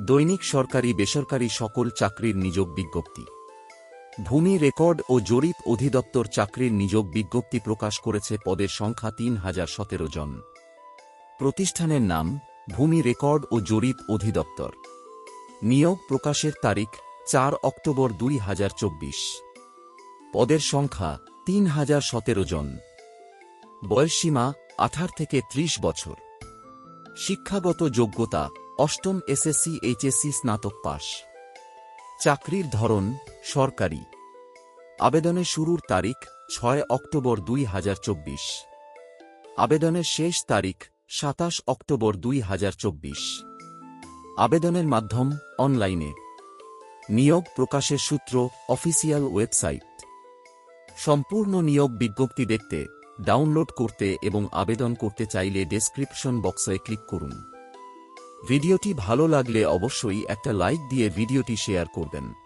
দৈনিক সরকারি বেসরকারি সকল চাকরির নিযোগ বিজ্ঞপ্তি। ভূমি রেকর্ড ও জরিপ অধিদপ্তর চাকরির নিযোগ বিজ্ঞপ্তি প্রকাশ করেছে পদের সংখ্যা তিন হাজার সতেরো জন। প্রতিষ্ঠানের নাম, ভূমি রেকর্ড ও জরিপ অধিদপ্তর। নিয়োগ প্রকাশের তারিখ, চার অক্টোবর দুই হাজার চব্বিশ। পদের সংখ্যা, তিন হাজার সতেরো জন। বয়সসীমা, আঠার থেকে ত্রিশ বছর। শিক্ষাগত যোগ্যতা অষ্টম এসএসসি এইচএসসি স্নাতক পাস চাকরির ধরন সরকারি। আবেদনের শুরুর তারিখ ছয় অক্টোবর দুই হাজার চব্বিশ। আবেদনের শেষ তারিখ সাতাশ অক্টোবর দুই হাজার চব্বিশ। আবেদনের মাধ্যম অনলাইনে। নিয়োগ প্রকাশের সূত্র অফিসিয়াল ওয়েবসাইট। সম্পূর্ণ নিয়োগ বিজ্ঞপ্তি দেখতে, ডাউনলোড করতে এবং আবেদন করতে চাইলে ডেসক্রিপশন বক্সে ক্লিক করুন। ভিডিওটি ভালো লাগলে অবশ্যই একটা লাইক দিয়ে ভিডিওটি শেয়ার করবেন।